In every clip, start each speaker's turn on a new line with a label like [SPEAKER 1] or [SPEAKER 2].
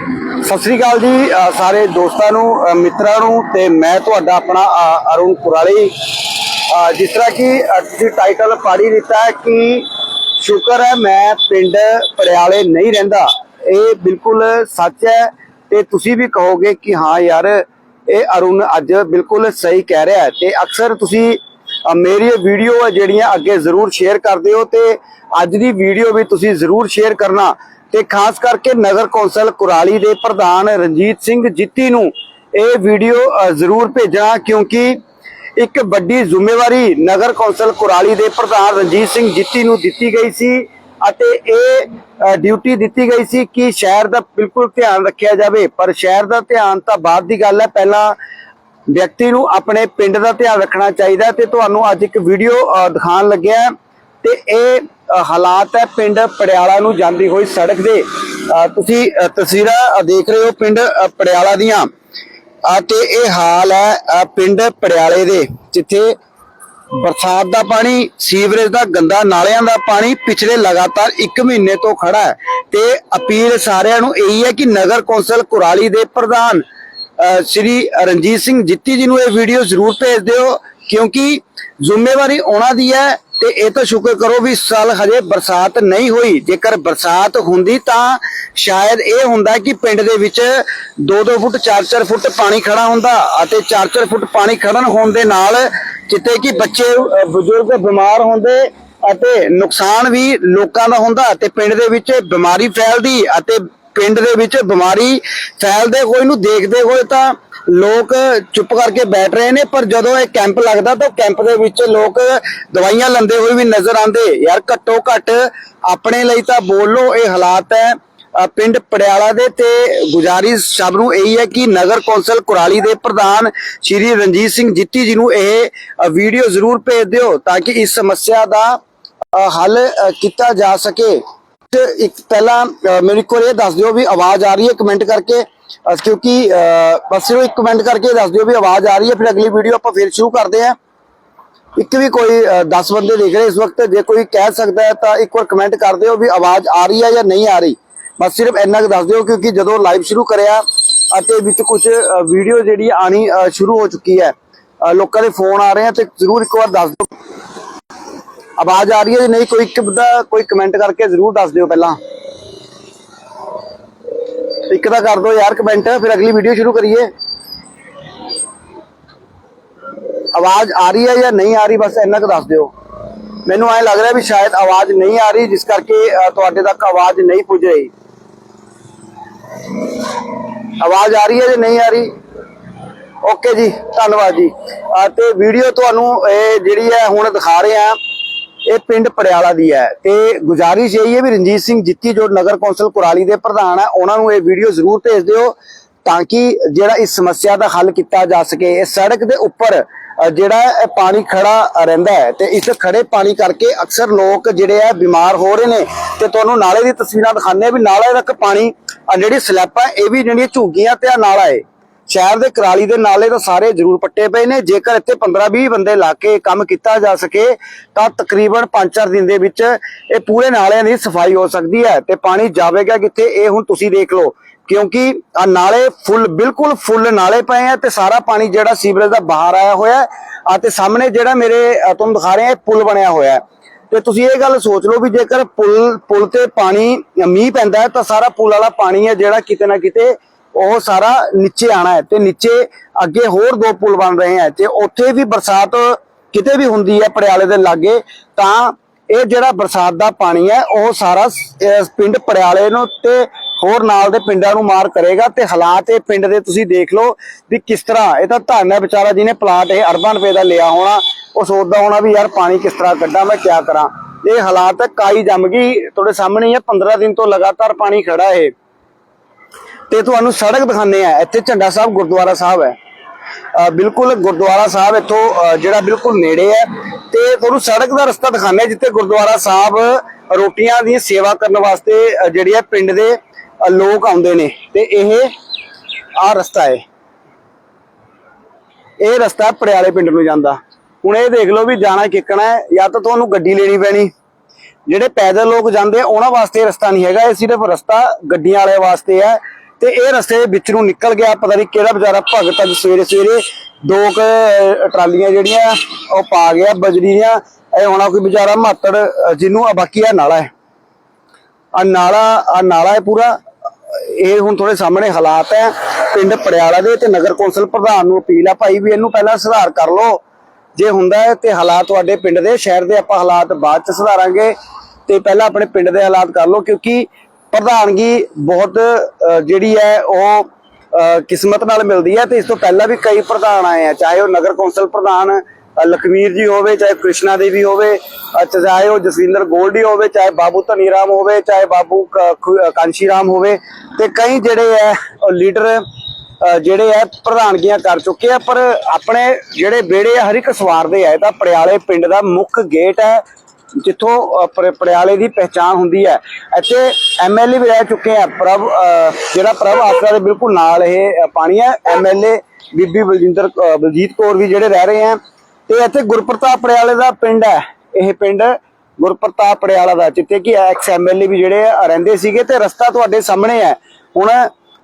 [SPEAKER 1] ਸਤਿ ਸ੍ਰੀ ਅਕਾਲ ਜੀ ਸਾਰੇ ਦੋਸਤਾਂ ਨੂੰ ਮਿੱਤਰਾਂ ਨੂੰ ਤੇ ਮੈਂ ਤੁਹਾਡਾ ਆਪਣਾ ਅਰੁਣ ਕੁਰਾਲੀ। ਜਿਸ ਤਰ੍ਹਾਂ ਕਿ ਤੁਸੀਂ ਟਾਈਟਲ ਪਾੜੀ ਦਿੱਤਾ ਕਿ ਸ਼ੁਕਰ ਹੈ ਮੈਂ ਪਿੰਡ ਪੜਿਆਲੇ ਨਹੀਂ ਰਹਿੰਦਾ। ਇਹ ਬਿਲਕੁਲ ਸੱਚ ਹੈ ਤੇ ਤੁਸੀਂ ਵੀ ਕਹੋਗੇ ਕਿ ਹਾਂ ਯਾਰ ਇਹ ਅਰੁਣ ਅੱਜ ਬਿਲਕੁਲ ਸਹੀ ਕਹਿ ਰਿਹਾ ਹੈ ਤੇ ਅਕਸਰ ਤੁਸੀਂ ਅ, ਮੇਰੀ ਵੀਡੀਓ ਜਿਹੜੀਆਂ ਅੱਗੇ ਜ਼ਰੂਰ ਸ਼ੇਅਰ ਕਰਦੇ ਹੋ ਤੇ ਅੱਜ ਦੀ ਵੀਡੀਓ ਵੀ ਤੁਸੀਂ ਜ਼ਰੂਰ ਸ਼ੇਅਰ ਕਰਨਾ। ਤੇ ਖਾਸ ਕਰਕੇ ਨਗਰ ਕੌਂਸਲ ਕੁਰਾਲੀ ਦੇ ਪ੍ਰਧਾਨ ਰਣਜੀਤ ਸਿੰਘ ਜਿੱਤੀ ਨੂੰ ਇਹ ਵੀਡੀਓ ਜ਼ਰੂਰ ਭੇਜਣਾ ਕਿਉਂਕਿ ਇੱਕ ਵੱਡੀ ਜ਼ਿੰਮੇਵਾਰੀ ਨਗਰ ਕੌਂਸਲ ਕੁਰਾਲੀ ਦੇ ਪ੍ਰਧਾਨ ਰਣਜੀਤ ਸਿੰਘ ਜਿੱਤੀ ਨੂੰ ਦਿੱਤੀ ਗਈ ਸੀ ਅਤੇ ਇਹ ਡਿਊਟੀ ਦਿੱਤੀ ਗਈ ਸੀ ਕਿ ਸ਼ਹਿਰ ਦਾ ਬਿਲਕੁਲ ਧਿਆਨ ਰੱਖਿਆ ਜਾਵੇ। ਪਰ ਸ਼ਹਿਰ ਦਾ ਧਿਆਨ ਤਾਂ ਬਾਅਦ ਦੀ ਗੱਲ ਹੈ, ਪਹਿਲਾਂ ਵਿਅਕਤੀ ਨੂੰ ਆਪਣੇ ਪਿੰਡ ਦਾ ਧਿਆਨ ਰੱਖਣਾ ਚਾਹੀਦਾ ਤੇ ਤੁਹਾਨੂੰ ਅੱਜ ਇੱਕ ਵੀਡੀਓ ਦਿਖਾਉਣ ਲੱਗਿਆ। ਤੇ ਇਹ ਹਾਲਾਤ ਹੈ ਪਿੰਡ ਪੜਿਆਲਾ ਨੂੰ ਜਾਂਦੀ ਹੋਈ ਸੜਕ ਦੇ। ਤੁਸੀਂ ਤਸਵੀਰਾਂ ਦੇਖ ਰਹੇ ਹੋ ਪਿੰਡ ਅ, ਪੜਿਆਲਾ ਦੀਆਂ। ਤੇ ਇਹ ਹਾਲ ਹੈ ਪਿੰਡ ਪੜਿਆਲੇ ਦੇ ਜਿੱਥੇ ਬਰਸਾਤ ਦਾ ਪਾਣੀ ਸੀਵਰੇਜ ਦਾ ਗੰਦਾ ਨਾਲਿਆਂ ਦਾ ਪਾਣੀ ਪਿਛਲੇ ਲਗਾਤਾਰ 1 ਮਹੀਨੇ ਤੋਂ ਖੜਾ ਹੈ। ਤੇ ਅਪੀਲ ਸਾਰਿਆਂ ਨੂੰ ਇਹੀ ਹੈ ਕਿ ਨਗਰ ਕੌਂਸਲ ਕੁਰਾਲੀ ਦੇ ਪ੍ਰਧਾਨ ਅ, ਸ਼੍ਰੀ ਰਣਜੀਤ ਸਿੰਘ ਜਿੱਤੀ ਜੀ ਨੂੰ ਇਹ ਵੀਡੀਓ ਜ਼ਰੂਰ ਭੇਜ ਦਿਓ ਕਿਉਂਕਿ ਜ਼ਿੰਮੇਵਾਰੀ ਉਹਨਾਂ ਦੀ ਹੈ ਤੇ ਇਹ ਤਾਂ ਸ਼ੁਕਰ ਕਰੋ ਵੀ ਇਸ ਸਾਲ ਹਜੇ ਬਰਸਾਤ ਨਹੀਂ ਹੋਈ। ਜੇਕਰ ਬਰਸਾਤ ਹੁੰਦੀ ਤਾਂ ਸ਼ਾਇਦ ਇਹ ਹੁੰਦਾ ਕਿ ਪਿੰਡ ਦੇ ਵਿੱਚ 2-2 ਫੁੱਟ 4-4 ਫੁੱਟ ਪਾਣੀ ਖੜਾ ਹੁੰਦਾ ਅਤੇ 4-4 ਫੁੱਟ ਪਾਣੀ ਖੜਨ ਹੋਣ ਦੇ ਨਾਲ ਜਿੱਤੇ ਕਿ ਬੱਚੇ ਬਜ਼ੁਰਗ ਬਿਮਾਰ ਹੁੰਦੇ ਅਤੇ ਨੁਕਸਾਨ ਵੀ ਲੋਕਾਂ ਦਾ ਹੁੰਦਾ ਤੇ ਪਿੰਡ ਦੇ ਵਿੱਚ ਬਿਮਾਰੀ ਫੈਲਦੀ ਅਤੇ ਪਿੰਡ ਦੇ ਵਿੱਚ ਬਿਮਾਰੀ ਫੈਲਦੇ ਹੋਏ ਨੂੰ ਦੇਖਦੇ ਹੋਏ ਤਾਂ ਲੋਕ ਚੁੱਪ ਕਰਕੇ ਬੈਠ ਰਹੇ ਨੇ ਪਰ ਜਦੋਂ ਇਹ ਕੈਂਪ ਲੱਗਦਾ ਤਾਂ ਕੈਂਪ ਦੇ ਵਿੱਚ ਲੋਕ ਦਵਾਈਆਂ ਲੈਂਦੇ ਹੋਏ ਵੀ ਨਜ਼ਰ ਆਉਂਦੇ। ਯਾਰ ਘੱਟੋ ਘੱਟ ਆਪਣੇ ਲਈ ਤਾਂ ਬੋਲੋ ਇਹ ਹਾਲਾਤ ਹੈ ਪਿੰਡ ਪੜਿਆਲਾ ਦੇ ਤੇ ਗੁਜ਼ਾਰਿਸ਼ ਸਭ ਨੂੰ ਇਹੀ ਹੈ ਕਿ ਨਗਰ ਕੌਂਸਲ ਕੁਰਾਲੀ ਦੇ ਪ੍ਰਧਾਨ ਸ਼੍ਰੀ ਰਣਜੀਤ ਸਿੰਘ ਜਿੱਤੀ ਜੀ ਨੂੰ ਇਹ ਵੀਡੀਓ ਜ਼ਰੂਰ ਭੇਜ ਦਿਓ ਤਾਂ ਕਿ ਇਸ ਸਮੱਸਿਆ ਦਾ ਹੱਲ ਕੀਤਾ ਜਾ ਸਕੇ। ਇੱਕ ਪਹਿਲਾਂ ਅ, ਮੈਨੂੰ ਇਹ ਦੱਸ ਦਿਓ ਵੀ ਆਵਾਜ਼ ਆ ਰਹੀ ਹੈ ਕਮੈਂਟ ਕਰਕੇ। ਕਿਉਂਕਿ ਬਸ ਸਿਰਫ ਇੱਕ ਕਮੈਂਟ ਕਰਕੇ ਦੱਸ ਦਿਓ ਵੀ ਆਵਾਜ਼ ਆ ਰਹੀ ਹੈ, ਫਿਰ ਅਗਲੀ ਵੀਡੀਓ ਆਪਾਂ ਫਿਰ ਸ਼ੁਰੂ ਕਰਦੇ ਹਾਂ। ਇੱਕ ਵੀ ਕੋਈ 10 ਬੰਦੇ ਦੇਖ ਰਹੇ ਇਸ ਵਕਤ, ਜੇ ਕੋਈ ਕਹਿ ਸਕਦਾ ਹੈ ਤਾਂ ਇੱਕ ਵਾਰ ਕਮੈਂਟ ਕਰ ਦਿਓ ਵੀ ਆਵਾਜ਼ ਆ ਰਹੀ ਹੈ ਜਾਂ ਨਹੀਂ ਆ ਰਹੀ। ਬਸ ਸਿਰਫ ਇੰਨਾ ਕੁ ਦੱਸ ਦਿਓ ਕਿਉਂਕਿ ਜਦੋਂ ਲਾਈਵ ਸ਼ੁਰੂ ਕਰਿਆ ਅਤੇ ਵਿੱਚ ਕੁਝ ਵੀਡੀਓ ਜਿਹੜੀ ਆਣੀ ਸ਼ੁਰੂ ਹੋ ਚੁੱਕੀ ਹੈ ਲੋਕਾਂ ਦੇ ਫੋਨ ਆ ਰਹੇ ਆ ਤੇ ਜ਼ਰੂਰ ਇੱਕ ਵਾਰ ਦੱਸ ਦਿਓ। ਆਵਾਜ਼ ਆ ਰਹੀ ਹੈ ਜਾਂ ਨਹੀਂ, ਕੋਈ ਇੱਕ ਬੰਦਾ ਕੋਈ ਕਮੈਂਟ ਕਰਕੇ ਜ਼ਰੂਰ ਦੱਸ ਦਿਓ ਪਹਿਲਾਂ। ਇੱਕ ਤਾਂ ਕਰ ਦਿਓ ਯਾਰ ਕਮੈਂਟ ਫਿਰ ਅਗਲੀ ਵੀਡੀਓ ਸ਼ੁਰੂ ਕਰੀਏ। ਆਵਾਜ਼ ਆ ਰਹੀ ਹੈ ਜਾਂ ਨਹੀਂ ਆ ਰਹੀ ਬਸ ਇੰਨਾ ਕੁ ਦੱਸ ਦਿਓ। ਮੈਨੂੰ ਐ ਲੱਗ ਰਿਹਾ ਵੀ ਸ਼ਾਇਦ ਆਵਾਜ਼ ਨਹੀਂ ਆ ਰਹੀ ਜਿਸ ਕਰਕੇ ਤੁਹਾਡੇ ਤੱਕ ਆਵਾਜ਼ ਨਹੀਂ ਪੁੱਜ ਰਹੀ। ਆਵਾਜ਼ ਆ ਰਹੀ ਹੈ ਜਾਂ ਨਹੀਂ ਆ ਰਹੀ? ਓਕੇ ਜੀ ਧੰਨਵਾਦ ਜੀ। ਅ, ਤੇ ਵੀਡੀਓ ਤੁਹਾਨੂੰ ਇਹ ਜਿਹੜੀ ਹੈ ਹੁਣ ਦਿਖਾ ਰਹੇ ਆ ਇਹ ਪਿੰਡ ਪੜਿਆਲਾ ਦੀ ਹੈ ਤੇ ਗੁਜ਼ਾਰਿਸ਼ ਇਹੀ ਹੈ ਵੀ ਰਣਜੀਤ ਸਿੰਘ ਜਿੱਤੀ ਜੋ ਨਗਰ ਕੌਂਸਲ ਕੁਰਾਲੀ ਦੇ ਪ੍ਰਧਾਨ ਹੈ, ਉਹਨਾਂ ਨੂੰ ਇਹ ਵੀਡੀਓ ਜ਼ਰੂਰ ਭੇਜ ਦਿਓ ਤਾਂ ਕਿ ਜਿਹੜਾ ਇਸ ਸਮੱਸਿਆ ਦਾ ਹੱਲ ਕੀਤਾ ਜਾ ਸਕੇ। ਇਹ ਸੜਕ ਦੇ ਉੱਪਰ ਜਿਹੜਾ ਪਾਣੀ ਖੜਾ ਰਹਿੰਦਾ ਹੈ ਤੇ ਇਸ ਖੜੇ ਪਾਣੀ ਕਰਕੇ ਅਕਸਰ ਲੋਕ ਜਿਹੜੇ ਆ ਬਿਮਾਰ ਹੋ ਰਹੇ ਨੇ ਤੇ ਤੁਹਾਨੂੰ ਨਾਲੇ ਦੀ ਤਸਵੀਰਾਂ ਦਿਖਾਉਂਦੇ ਆ ਵੀ ਨਾਲੇ ਤੱਕ ਪਾਣੀ ਜਿਹੜੀ ਸਲੈਪ ਹੈ ਇਹ ਵੀ ਜਿਹੜੀਆਂ ਝੁੱਗੀਆਂ ਤੇ ਆ ਨਾਲਾ ਹੈ। ਸ਼ਹਿਰ ਦੇ ਕਰਾਲੀ ਦੇ ਨਾਲੇ ਤਾਂ ਸਾਰੇ ਜ਼ਰੂਰ ਪੱਟੇ ਪਏ ਨੇ। ਜੇਕਰ ਇੱਥੇ 15-20 ਬੰਦੇ ਲਾ ਕੇ ਕੰਮ ਕੀਤਾ ਜਾ ਸਕੇ, ਤਾਂ ਤਕਰੀਬਨ 5-4 ਦਿਨ ਦੇ ਵਿੱਚ ਇਹ ਪੂਰੇ ਨਾਲਿਆਂ ਦੀ ਸਫ਼ਾਈ ਹੋ ਸਕਦੀ ਹੈ ਤੇ ਪਾਣੀ ਜਾਵੇਗਾ ਕਿੱਥੇ, ਇਹ ਹੁਣ ਤੁਸੀਂ ਦੇਖ ਲਓ। ਕਿਉਂਕਿ ਆ ਨਾਲੇ ਫੁੱਲ, ਬਿਲਕੁਲ ਫੁੱਲ ਨਾਲੇ ਪਏ ਆ ਤੇ ਸਾਰਾ ਪਾਣੀ ਜਿਹੜਾ ਸੀਵਰੇਜ ਦਾ ਬਾਹਰ ਆਇਆ ਹੋਇਆ ਹੈ। ਆ ਤੇ ਸਾਹਮਣੇ ਜਿਹੜਾ ਮੇਰੇ ਤੁਹਾਨੂੰ ਦਿਖਾ ਰਹੇ ਆ ਪੁਲ ਬਣਿਆ ਹੋਇਆ ਹੈ। ਤੇ ਤੁਸੀਂ ਇਹ ਗੱਲ ਸੋਚ ਲਓ ਵੀ ਜੇਕਰ ਪੁਲ ਪੁਲ ਤੇ ਪਾਣੀ, ਮੀਂਹ ਪੈਂਦਾ ਹੈ ਤਾਂ ਸਾਰਾ ਪੁਲ ਵਾਲਾ ਪਾਣੀ ਹੈ ਜਿਹੜਾ ਕਿਤੇ ਨਾ ਕਿਤੇ ਉਹ ਸਾਰਾ ਨੀਚੇ ਆਣਾ ਹੈ ਤੇ ਨੀਚੇ ਅੱਗੇ ਹੋਰ ਦੋ ਪੁਲ ਬਣ ਰਹੇ ਹੈ ਤੇ ਉੱਥੇ ਵੀ ਬਰਸਾਤ ਕਿਤੇ ਵੀ ਹੁੰਦੀ ਹੈ ਪੜਿਆਲੇ ਦੇ ਲਾਗੇ, ਤਾਂ ਇਹ ਜਿਹੜਾ ਬਰਸਾਤ ਦਾ ਪਾਣੀ ਹੈ, ਉਹ ਸਾਰਾ ਸ- ਪਿੰਡ ਪੜਿਆਲੇ ਨੂੰ ਤੇ ਹੋਰ ਨਾਲ ਦੇ ਪਿੰਡਾਂ ਨੂੰ ਮਾਰ ਕਰੇਗਾ ਤੇ ਹਾਲਾਤ ਇਹ ਪਿੰਡ ਦੇ ਤੁਸੀਂ ਦੇਖ ਲਓ ਵੀ ਕਿਸ ਤਰ੍ਹਾਂ, ਇਹ ਤਾਂ ਧੰਨ ਹੈ ਵਿਚਾਰਾ ਜਿਹਨੇ ਪਲਾਟ ਇਹ ਅਰਬਾਂ ਰੁਪਏ ਦਾ ਲਿਆ ਹੋਣਾ, ਉਹ ਸੋਚਦਾ ਹੋਣਾ ਵੀ ਯਾਰ ਪਾਣੀ ਕਿਸ ਤਰ੍ਹਾਂ ਕੱਢਾਂ, ਮੈਂ ਕਿਆ ਕਰਾਂ। ਇਹ ਹਾਲਾਤ ਹੈ ਕਾਈ ਜੰਮ ਗਈ, ਤੁਹਾਡੇ ਸਾਹਮਣੇ ਹੀ ਹੈ 15 ਦਿਨ ਤੋਂ ਲਗਾਤਾਰ ਪਾਣੀ ਖੜਾ ਹੈ ਤੇ ਤੁਹਾਨੂੰ ਸੜਕ ਦਿਖਾਣੇ ਆ। ਇੱਥੇ ਝੰਡਾ ਸਾਹਿਬ ਗੁਰਦੁਆਰਾ ਸਾਹਿਬ ਹੈ। ਬਿਲਕੁਲ ਗੁਰਦੁਆਰਾ ਸਾਹਿਬ ਇੱਥੋਂ ਜਿਹੜਾ ਬਿਲਕੁਲ ਨੇੜੇ ਹੈ ਤੇ ਤੁਹਾਨੂੰ ਸੜਕ ਦਾ ਰਸਤਾ ਦਿਖਾਣੇ ਜਿੱਥੇ ਗੁਰਦੁਆਰਾ ਸਾਹਿਬ ਰੋਟੀਆਂ ਦੀ ਸੇਵਾ ਕਰਨ ਵਾਸਤੇ ਜਿਹੜੀ ਹੈ ਪਿੰਡ ਦੇ ਲੋਕ ਆਉਂਦੇ ਨੇ। ਤੇ ਇਹ ਆ ਰਸਤਾ ਹੈ। ਇਹ ਰਸਤਾ ਪੜਿਆਲੇ ਪਿੰਡ ਨੂੰ ਜਾਂਦਾ। ਹੁਣ ਇਹ ਦੇਖ ਲਓ ਵੀ ਜਾਣਾ ਕਿੱਕਣਾ ਹੈ, ਜਾਂ ਤਾਂ ਤੁਹਾਨੂੰ ਗੱਡੀ ਲੈਣੀ ਪੈਣੀ। ਜਿਹੜੇ ਪੈਦਲ ਲੋਕ ਜਾਂਦੇ, ਉਹਨਾਂ ਵਾਸਤੇ ਰਸਤਾ ਨਹੀਂ ਹੈਗਾ। ਇਹ ਸਿਰਫ ਰਸਤਾ ਗੱਡੀਆਂ ਵਾਲੇ ਵਾਸਤੇ ਹੈ। ਤੇ ਇਹ ਰਸਤੇ ਦੇ ਵਿੱਚ ਨੂੰ ਨਿਕਲ ਗਿਆ, ਪਤਾ ਨਹੀਂ ਕਿਹੜਾ ਵਿਚਾਰਾ ਭਗਤ ਅੱਜ ਸਵੇਰੇ ਸਵੇਰੇ ਦੋ ਕ ਟਰਾਲੀਆਂ ਜਿਹੜੀਆਂ ਉਹ ਪਾ ਗਿਆ, ਬਜਰੀ ਦੀਆਂ। ਇਹ ਹੋਣਾ ਕੋਈ ਵਿਚਾਰਾ ਮਾਤੜ ਜਿਹਨੂੰ ਆ ਬਾਕੀ ਆ ਨਾਲਾ ਹੈ। ਆ ਨਾਲਾ ਆ ਨਾਲਾ ਹੈ ਪੂਰਾ। ਇਹ ਹੁਣ ਥੋੜੇ ਸਾਹਮਣੇ ਹਾਲਾਤ ਹੈ। ਪਿੰਡ ਪੜਿਆਲਾ ਦੇ ਤੇ ਨਗਰ ਕੌਂਸਲ ਪ੍ਰਧਾਨ ਨੂੰ ਅਪੀਲ ਆ ਭਾਈ ਵੀ ਇਹਨੂੰ ਪਹਿਲਾਂ ਸੁਧਾਰ ਕਰ ਲਓ। ਜੇ ਹੁੰਦਾ ਹੈ ਤੇ ਹਾਲਾਤ ਤੁਹਾਡੇ ਪਿੰਡ ਦੇ, ਸ਼ਹਿਰ ਦੇ ਆਪਾਂ ਹਾਲਾਤ ਬਾਅਦ ਚ ਸੁਧਾਰਾਂਗੇ ਤੇ ਪਹਿਲਾਂ ਆਪਣੇ ਪਿੰਡ ਦੇ ਹਾਲਾਤ ਕਰ ਲਓ, ਕਿਉਂਕਿ ਪ੍ਰਧਾਨਗੀ ਬਹੁਤ ਜਿਹੜੀ ਹੈ ਉਹ ਕਿਸਮਤ ਨਾਲ ਮਿਲਦੀ ਹੈ ਤੇ ਇਸ ਤੋਂ ਪਹਿਲਾਂ ਵੀ ਕਈ ਪ੍ਰਧਾਨ ਆਏ ਆ ਚਾਹੇ ਉਹ ਨਗਰ ਕੌਂਸਲ ਪ੍ਰਧਾਨ ਅ, ਲਖਵੀਰ ਜੀ ਹੋਵੇ ਚਾਹੇ ਕ੍ਰਿਸ਼ਨਾ ਦੇਵੀ ਹੋਵੇ ਚਾਹੇ ਉਹ ਜਸਵਿੰਦਰ ਗੋਲਡੀ ਹੋਵੇ ਚਾਹੇ ਬਾਬੂ ਧਨੀਰਾਮ ਹੋਵੇ ਚਾਹੇ ਬਾਬੂ ਕ- ਕਾਂਸ਼ੀ ਰਾਮ ਹੋਵੇ ਤੇ ਕਈ ਜਿਹੜੇ ਹੈ ਲੀਡਰ ਜਿਹੜੇ ਹੈ ਪ੍ਰਧਾਨਗੀਆਂ ਕਰ ਚੁੱਕੇ ਆ ਪਰ ਆਪਣੇ ਜਿਹੜੇ ਬੇੜੇ ਆ ਹਰ ਇੱਕ ਸਵਾਰਦੇ ਆ ਇਹ ਤਾਂ ਪੜਿਆਲੇ ਪਿੰਡ ਦਾ ਮੁੱਖ ਗੇਟ ਹੈ ਜਿੱਥੋਂ ਅ, ਪੜਿਆਲੇ ਦੀ ਪਹਿਚਾਣ ਹੁੰਦੀ ਹੈ। ਇੱਥੇ ਐਮਐਲਏ ਵੀ ਰਹਿ ਚੁੱਕੇ ਆ ਪ੍ਰਭ ਅ, ਜਿਹੜਾ ਪ੍ਰਭ ਆਸਰਾ ਦੇ ਬਿਲਕੁਲ ਨਾਲ ਇਹ ਅ, ਪਾਣੀ ਹੈ। ਐਮਐਲਏ ਬੀਬੀ ਬਲਜਿੰਦਰ ਅ, ਬਲਜੀਤ ਕੌਰ ਵੀ ਜਿਹੜੇ ਰਹਿ ਰਹੇ ਆ ਤੇ ਇੱਥੇ ਗੁਰਪ੍ਰਤਾਪ ਪੜਿਆਲੇ ਦਾ ਪਿੰਡ ਹੈ। ਇਹ ਪਿੰਡ ਗੁਰਪ੍ਰਤਾਪ ਪੜਿਆਲਾ ਦਾ ਜਿੱਥੇ ਕਿ ਐਕਸ ਐਮਐਲਏ ਵੀ ਜਿਹੜੇ ਆ ਰਹਿੰਦੇ ਸੀਗੇ ਤੇ ਰਸਤਾ ਤੁਹਾਡੇ ਸਾਹਮਣੇ ਹੈ। ਹੁਣ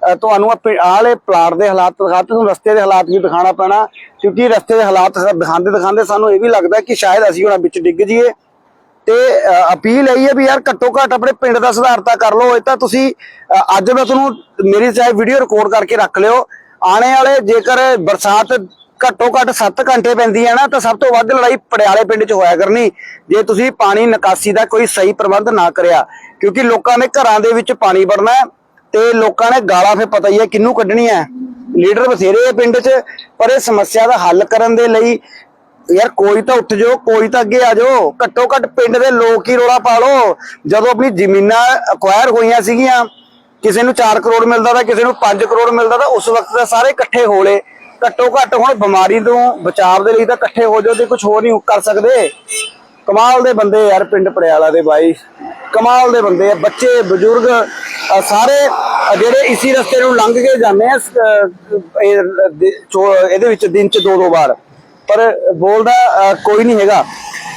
[SPEAKER 1] ਅ, ਤੁਹਾਨੂੰ ਆਲੇ ਪਲਾਟ ਦੇ ਹਾਲਾਤ ਦਿਖਾਤੇ ਤੁਹਾਨੂੰ ਰਸਤੇ ਦੇ ਹਾਲਾਤ ਵੀ ਦਿਖਾਣਾ ਪੈਣਾ। ਕਿਉਂਕਿ ਰਸਤੇ ਦੇ ਹਾਲਾਤ ਦਿਖਾਉਂਦੇ ਦਿਖਾਉਂਦੇ ਸਾਨੂੰ ਇਹ ਵੀ ਲੱਗਦਾ ਕਿ ਸ਼ਾਇਦ ਅਸੀਂ ਉਹਨਾਂ ਵਿੱਚ ਡਿੱਗ ਜਾਈਏ। ਤੇ ਅਪੀਲ ਹੈ ਵੀ ਯਾਰ ਘੱਟੋ ਘੱਟ ਆਪਣੇ ਪਿੰਡ ਦਾ ਸੁਧਾਰ ਕਰ ਲਓ, ਇਹ ਤਾਂ ਤੁਸੀਂ ਅੱਜ ਮੈਂ ਤੁਹਾਨੂੰ ਮੇਰੀ ਚਾਹੇ ਵੀਡੀਓ ਰਿਕਾਰਡ ਕਰਕੇ ਰੱਖ ਲਿਓ ਆਣੇ ਵਾਲੇ ਜੇਕਰ ਬਰਸਾਤ ਘੱਟੋ ਘੱਟ 7 ਘੰਟੇ ਪੈਂਦੀ ਹੈ ਨਾ, ਤਾਂ ਸਭ ਤੋਂ ਵੱਧ ਲੜਾਈ ਪੜਿਆਲੇ ਪਿੰਡ 'ਚ ਹੋਇਆ ਕਰਨੀ, ਜੇ ਤੁਸੀਂ ਪਾਣੀ ਨਿਕਾਸੀ ਦਾ ਕੋਈ ਸਹੀ ਪ੍ਰਬੰਧ ਨਾ ਕਰਿਆ, ਕਿਉਂਕਿ ਲੋਕਾਂ ਨੇ ਘਰਾਂ ਦੇ ਵਿੱਚ ਪਾਣੀ ਵੜਨਾ ਤੇ ਲੋਕਾਂ ਨੇ ਗਾਲਾਂ ਫੇ ਪਤਾ ਹੀ ਹੈ ਕਿੰਨੂੰ ਕੱਢਣੀ ਹੈ। ਲੀਡਰ ਬਥੇਰੇ ਆ ਪਿੰਡ 'ਚ, ਪਰ ਇਹ ਸਮੱਸਿਆ ਦਾ ਹੱਲ ਕਰਨ ਦੇ ਲਈ ਯਾਰ ਕੋਈ ਤਾਂ ਉੱਠ ਜਾਓ, ਕੋਈ ਤਾਂ ਅੱਗੇ ਆ ਜਾਓ। ਘੱਟੋ ਘੱਟ ਪਿੰਡ ਦੇ ਲੋਕ ਹੀ ਰੋਲਾ ਪਾ ਲਓ। ਜਦੋਂ ਆਪਣੀ ਜ਼ਮੀਨਾਂ ਅਕਵਾਇਰ ਹੋਈਆਂ ਸੀਗੀਆਂ, ਕਿਸੇ ਨੂੰ 4 ਕਰੋੜ ਮਿਲਦਾ ਤਾਂ, ਕਿਸੇ ਨੂੰ 5 ਕਰੋੜ ਮਿਲਦਾ ਤਾਂ, ਉਸ ਵਕਤ ਤਾਂ ਸਾਰੇ ਇਕੱਠੇ ਹੋ ਲਏ। ਘੱਟੋ ਘੱਟ ਹੁਣ ਬਿਮਾਰੀ ਤੋਂ ਬਚਾਅ ਦੇ ਲਈ ਤਾਂ ਇਕੱਠੇ ਹੋ ਜਾਓ ਤੇ ਕੁਝ ਹੋਰ ਨਹੀਂ ਕਰ ਸਕਦੇ। ਕਮਾਲ ਦੇ ਬੰਦੇ ਯਾਰ ਪਿੰਡ ਪੜਿਆਲਾ ਦੇ ਬਾਈ। ਕਮਾਲ ਦੇ ਬੰਦੇ ਆ, ਬੱਚੇ, ਬਜ਼ੁਰਗ ਸਾਰੇ ਜਿਹੜੇ ਇਸੀ ਰਸਤੇ ਨੂੰ ਲੰਘ ਕੇ ਜਾਂਦੇ ਆ ਇਹਦੇ ਵਿੱਚ ਦਿਨ ਚ ਦੋ ਦੋ ਵਾਰ। ਪਰ ਬੋਲਦਾ ਕੋਈ ਨਹੀਂ ਹੈਗਾ।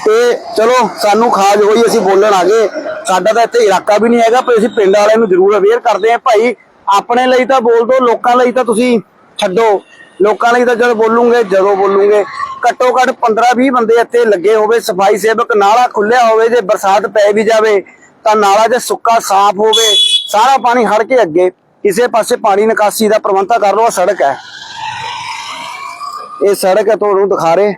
[SPEAKER 1] ਤੇ ਚਲੋ, ਸਾਨੂੰ ਖਾਜ ਹੋਈ, ਅਸੀਂ ਬੋਲਣ ਆ ਗਏ। ਸਾਡਾ ਤਾਂ ਇੱਥੇ ਇਲਾਕਾ ਵੀ ਨਹੀਂ ਹੈਗਾ, ਪਰ ਅਸੀਂ ਪਿੰਡ ਵਾਲਿਆਂ ਨੂੰ ਜ਼ਰੂਰ ਅਵੇਅਰ ਕਰਦੇ ਆ ਭਾਈ, ਆਪਣੇ ਲਈ ਤਾਂ ਬੋਲ ਦੋ, ਲੋਕਾਂ ਲਈ ਤਾਂ ਤੁਸੀਂ ਛੱਡੋ। ਲੋਕਾਂ ਲਈ ਤਾਂ ਜਦ ਬੋਲੂਗੇ, ਜਦੋਂ ਬੋਲੂਗੇ। ਘੱਟੋ ਘੱਟ 15 20 ਬੰਦੇ ਇੱਥੇ ਲੱਗੇ ਹੋਵੇ, ਸਫ਼ਾਈ ਸੇਵਕ ਨਾਲਾ ਖੁੱਲਿਆ ਹੋਵੇ, ਜੇ ਬਰਸਾਤ ਪੈ ਵੀ ਜਾਵੇ, ਤਾਂ ਨਾਲਾ ਜੇ ਸੁੱਕਾ, ਸਾਫ਼ ਹੋਵੇ, ਸਾਰਾ ਪਾਣੀ ਹੜ ਕੇ ਅੱਗੇ। ਕਿਸੇ ਪਾਸੇ ਪਾਣੀ ਨਿਕਾਸੀ ਦਾ ਪ੍ਰਬੰਧ ਕਰ ਲਓ ਸੜਕ ਹੈ। ਇਹ ਸੜਕ ਹੈ, ਤੁਹਾਨੂੰ ਦਿਖਾ ਰਹੇ।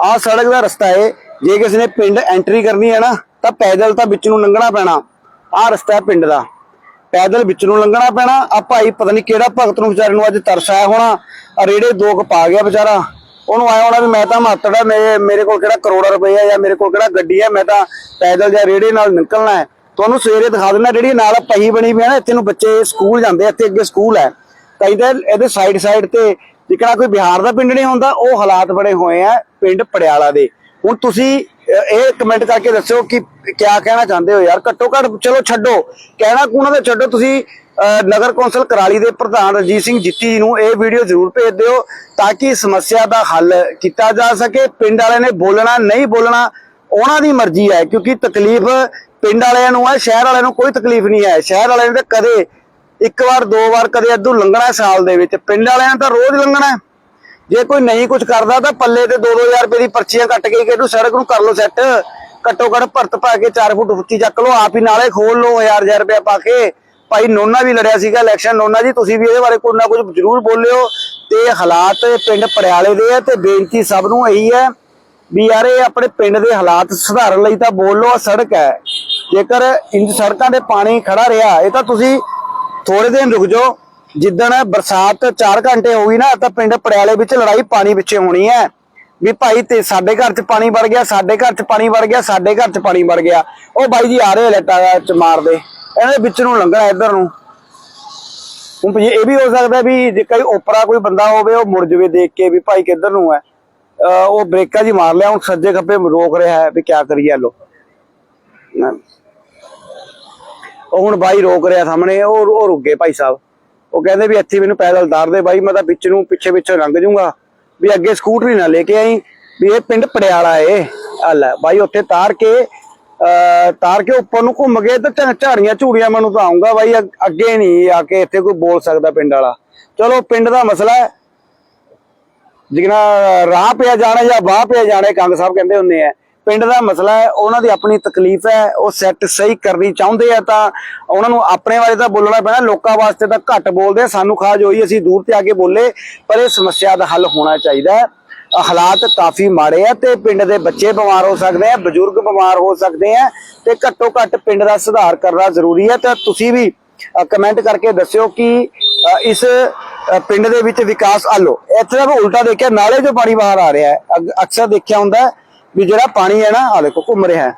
[SPEAKER 1] ਆਹ ਸੜਕ ਦਾ ਰਸਤਾ ਹੈ। ਜੇ ਕਿਸੇ ਨੇ ਪਿੰਡ ਐਂਟਰੀ ਕਰਨੀ ਹੈ ਨਾ, ਤਾਂ ਪੈਦਲ ਤਾਂ ਵਿੱਚ ਨੂੰ ਲੰਘਣਾ ਪੈਣਾ। ਆਹ ਰਸਤਾ ਹੈ ਪਿੰਡ ਦਾ। ਪੈਦਲ ਵਿੱਚ ਨੂੰ ਲੰਘਣਾ ਪੈਣਾ। ਆ ਭਾਈ ਪਤਾ ਨਹੀਂ ਕਿਹੜਾ ਭਗਤ ਨੂੰ ਵਿਚਾਰੇ ਨੂੰ ਅੱਜ ਤਰਸ ਆਇਆ ਹੋਣਾ। ਆ ਰੇੜੇ ਦੋ ਪਾ ਗਿਆ ਵਿਚਾਰਾ। ਉਹਨੂੰ ਆਇਆ ਹੋਣਾ ਵੀ ਮੈਂ ਤਾਂ ਮਾਤੜਾ ਮੇਰੇ ਮੇਰੇ ਕੋਲ ਕਿਹੜਾ ਕਰੋੜਾ ਰੁਪਏ ਜਾਂ ਮੇਰੇ ਕੋਲ ਕਿਹੜਾ ਗੱਡੀ ਹੈ ਮੈਂ ਤਾਂ ਪੈਦਲ ਜਾਂ ਰੇੜੇ ਨਾਲ ਨਿਕਲਣਾ ਹੈ। ਤੁਹਾਨੂੰ ਸਵੇਰੇ ਦਿਖਾ ਦਿੰਦਾ ਜਿਹੜੀ ਨਾਲ ਪਹੀ ਬਣੀ ਵੀ ਹੈ ਨਾ, ਇੱਥੇ ਨੂੰ ਬੱਚੇ ਸਕੂਲ ਜਾਂਦੇ ਇੱਥੇ ਅੱਗੇ ਸਕੂਲ ਹੈ। ਕਈ ਤਾਂ ਇਹਦੇ ਸਾਈਡ ਸਾਈਡ ਤੇ ਜਿਹੜਾ ਕੋਈ ਬਿਹਾਰ ਦਾ ਪਿੰਡ ਨਹੀਂ ਹੁੰਦਾ, ਉਹ ਹਾਲਾਤ ਬਣੇ ਹੋਏ ਆ ਪਿੰਡ ਪੜਿਆਲਾ ਦੇ। ਹੁਣ ਤੁਸੀਂ ਇਹ ਕਮੈਂਟ ਕਰਕੇ ਦੱਸਿਓ ਕਿ ਕਿਆ ਕਹਿਣਾ ਚਾਹੁੰਦੇ ਹੋ ਯਾਰ? ਘੱਟੋ ਘੱਟ ਚਲੋ ਛੱਡੋ। ਕਹਿਣਾ ਕੂਣਾ ਤਾਂ ਛੱਡੋ। ਤੁਸੀਂ ਨਗਰ ਕੌਂਸਲ ਕਰਾਲੀ ਦੇ ਪ੍ਰਧਾਨ ਰਜੀਤ ਸਿੰਘ ਜਿੱਤੀ ਜੀ ਨੂੰ ਇਹ ਵੀਡੀਓ ਜ਼ਰੂਰ ਭੇਜ ਦਿਓ ਤਾਂ ਕਿ ਸਮੱਸਿਆ ਦਾ ਹੱਲ ਕੀਤਾ ਜਾ ਸਕੇ। ਪਿੰਡ ਵਾਲਿਆਂ ਨੇ ਬੋਲਣਾ, ਨਹੀਂ ਬੋਲਣਾ, ਉਹਨਾਂ ਦੀ ਮਰਜ਼ੀ ਹੈ, ਕਿਉਂਕਿ ਤਕਲੀਫ ਪਿੰਡ ਵਾਲਿਆਂ ਨੂੰ ਹੈ, ਸ਼ਹਿਰ ਵਾਲਿਆਂ ਨੂੰ ਕੋਈ ਤਕਲੀਫ ਨਹੀਂ ਹੈ। ਸ਼ਹਿਰ ਵਾਲਿਆਂ ਨੇ ਤਾਂ ਕਦੇ ਇੱਕ ਵਾਰ, ਦੋ ਵਾਰ ਕਦੇ ਅੱਧੂ ਲੰਘਣਾ ਸਾਲ ਦੇ ਵਿੱਚ। ਪਿੰਡ ਵਾਲਿਆਂ ਤਾਂ ਰੋਜ਼ ਲੰਘਣਾ। ਜੇ ਕੋਈ ਨਹੀਂ ਕੁਝ ਕਰਦਾ ਤਾਂ ਪੱਲੇ ਤੇ 2-2000 ਰੁਪਏ ਦੀ ਪਰਚੀਆਂ ਕੱਟ ਕੇ ਕਿਹਨੂੰ ਸੜਕ ਨੂੰ ਕਰ ਲਓ ਸੈੱਟ ਘੱਟੋ ਘੱਟ ਭਰਤ ਪਾ ਕੇ 4 ਫੁੱਟ ਉੱਚੀ ਚੱਕ ਲਓ, ਆਪ ਹੀ ਨਾਲੇ ਖੋਲ ਲਓ 1000 ਰੁਪਏ ਪਾ ਕੇ। ਭਾਈ ਨੋਨਾ ਵੀ ਲੜਿਆ ਸੀਗਾ ਇਲੈਕਸ਼ਨ ਨੋਨਾ ਜੀ, ਤੁਸੀਂ ਵੀ ਇਹਦੇ ਬਾਰੇ ਕੋਈ ਨਾ ਕੁਝ ਜ਼ਰੂਰ ਬੋਲਿਓ। ਤੇ ਹਾਲਾਤ ਪਿੰਡ ਪੜਿਆਲੇ ਦੇ ਆ ਤੇ ਬੇਨਤੀ ਸਭ ਨੂੰ ਇਹੀ ਹੈ ਵੀ ਯਾਰ ਇਹ ਆਪਣੇ ਪਿੰਡ ਦੇ ਹਾਲਾਤ ਸੁਧਾਰਨ ਲਈ ਤਾਂ ਬੋਲੋ ਆ ਸੜਕ ਹੈ। ਜੇਕਰ ਇੰਜ ਸੜਕਾਂ ਤੇ ਪਾਣੀ ਖੜਾ ਰਿਹਾ, ਇਹ ਤਾਂ ਤੁਸੀਂ ਥੋੜੇ ਦਿਨ ਰੁਕ ਜਾਓ। ਜਿੱਦਣ ਬਰਸਾਤ 4 ਘੰਟੇ ਹੋ ਗਈ ਨਾ, ਤਾਂ ਪਿੰਡ ਪੜਿਆਲੇ ਵਿੱਚ ਲੜਾਈ ਪਾਣੀ ਪਿੱਛੇ ਹੋਣੀ ਹੈ। ਵੀ ਭਾਈ ਤੇ ਸਾਡੇ ਘਰ 'ਚ ਪਾਣੀ ਵੜ ਗਿਆ, ਸਾਡੇ ਘਰ 'ਚ ਪਾਣੀ ਵੜ ਗਿਆ, ਸਾਡੇ ਘਰ 'ਚ ਪਾਣੀ ਵੜ ਗਿਆ। ਉਹ ਬਾਈ ਜੀ ਆ ਰਹੇ ਲੈਟਾਂ 'ਚ ਮਾਰਦੇ। ਇਹਨਾਂ ਦੇ ਵਿੱਚ ਨੂੰ ਲੰਘਣਾ ਇੱਧਰ ਨੂੰ। ਹੁਣ ਇਹ ਵੀ ਹੋ ਸਕਦਾ ਵੀ ਜੇ ਕੋਈ ਓਪਰਾ ਕੋਈ ਬੰਦਾ ਹੋਵੇ, ਉਹ ਮੁੜ ਜਵੇ ਦੇਖ ਕੇ ਵੀ ਭਾਈ ਕਿੱਧਰ ਨੂੰ ਹੈ। ਉਹ ਬ੍ਰੇਕਾਂ ਜੀ ਮਾਰ ਲਿਆ, ਹੁਣ ਸੱਜੇ ਖੱਬੇ ਰੋਕ ਰਿਹਾ ਹੈ ਵੀ ਕਿਆ ਕਰੀਏ ਲੋ ਉਹ ਹੁਣ ਬਾਈ ਰੋਕ ਰਿਹਾ ਸਾਹਮਣੇ, ਉਹ ਉਹ ਰੁਕ ਗਏ ਭਾਈ ਸਾਹਿਬ। ਉਹ ਕਹਿੰਦੇ ਵੀ ਇੱਥੇ ਮੈਨੂੰ ਪੈਦਲ ਉਤਾਰ ਦੇ ਬਾਈ, ਮੈਂ ਤਾਂ ਵਿੱਚ ਨੂੰ ਪਿੱਛੇ ਪਿੱਛੇ ਲੰਘ ਜਾਊਂਗਾ। ਵੀ ਅੱਗੇ ਸਕੂਟਰੀ ਨਾ ਲੈ ਕੇ ਆਈ, ਵੀ ਇਹ ਪਿੰਡ ਪੜਿਆਲਾ ਏ। ਆ ਲੈ ਬਾਈ, ਉੱਥੇ ਤਾਰ ਕੇ, ਅਹ, ਤਾਰ ਕੇ ਉੱਪਰ ਨੂੰ ਘੁੰਮ ਗਏ ਤੇ ਝਾੜੀਆਂ ਝੂੜੀਆਂ ਮੈਨੂੰ ਤਾਂ ਆਉਂਗਾ ਬਾਈ ਅੱਗੇ ਨਹੀਂ ਆ ਕੇ ਇੱਥੇ ਕੋਈ ਬੋਲ ਸਕਦਾ ਪਿੰਡ ਵਾਲਾ। ਚਲੋ, ਪਿੰਡ ਦਾ ਮਸਲਾ ਹੈ। ਜਿਗਨਾ ਰਾਹ ਪਿਆ ਜਾਣਾ ਜਾਂ ਬਾਹ ਪਿਆ ਜਾਣਾ ਕੰਗ ਸਾਹਿਬ ਕਹਿੰਦੇ ਹੁੰਦੇ ਆ। ਪਿੰਡ ਦਾ ਮਸਲਾ ਹੈ, ਉਹਨਾਂ ਦੀ ਆਪਣੀ ਤਕਲੀਫ ਹੈ, ਉਹ ਸੈੱਟ ਸਹੀ ਕਰਨੀ ਚਾਹੁੰਦੇ ਆ ਤਾਂ ਉਹਨਾਂ ਨੂੰ ਆਪਣੇ ਬਾਰੇ ਤਾਂ ਬੋਲਣਾ ਪੈਣਾ, ਲੋਕਾਂ ਵਾਸਤੇ ਤਾਂ ਘੱਟ ਬੋਲਦੇ ਆ, ਸਾਨੂੰ ਖਾਜ ਹੋਈ ਅਸੀਂ ਦੂਰ ਤੇ ਆ ਕੇ ਬੋਲੇ, ਪਰ ਇਹ ਸਮੱਸਿਆ ਦਾ ਹੱਲ ਹੋਣਾ ਚਾਹੀਦਾ ਹੈ। ਹਾਲਾਤ ਕਾਫੀ ਮਾੜੇ ਆ ਤੇ ਪਿੰਡ ਦੇ ਬੱਚੇ ਬਿਮਾਰ ਹੋ ਸਕਦੇ ਆ, ਬਜ਼ੁਰਗ ਬਿਮਾਰ ਹੋ ਸਕਦੇ ਆ ਤੇ ਘੱਟੋ ਘੱਟ ਪਿੰਡ ਦਾ ਸੁਧਾਰ ਕਰਨਾ ਜ਼ਰੂਰੀ ਹੈ ਤੇ ਤੁਸੀਂ ਵੀ ਕਮੈਂਟ ਕਰਕੇ ਦੱਸਿਓ ਕਿ ਇਸ ਪਿੰਡ ਦੇ ਵਿੱਚ ਵਿਕਾਸ ਆਲੋ ਇੱਥੇ ਦਾ ਉਲਟਾ ਦੇਖਿਆ, ਨਾਲੇ ਜੋ ਪਾਣੀ ਬਾਹਰ ਆ ਰਿਹਾ ਹੈ ਅਕਸਰ ਦੇਖਿਆ ਹੁੰਦਾ ਹੈ ਵੀ ਜਿਹੜਾ ਪਾਣੀ ਹੈ ਨਾ ਆ ਦੇਖੋ, ਘੁੰਮ ਰਿਹਾ ਹੈ।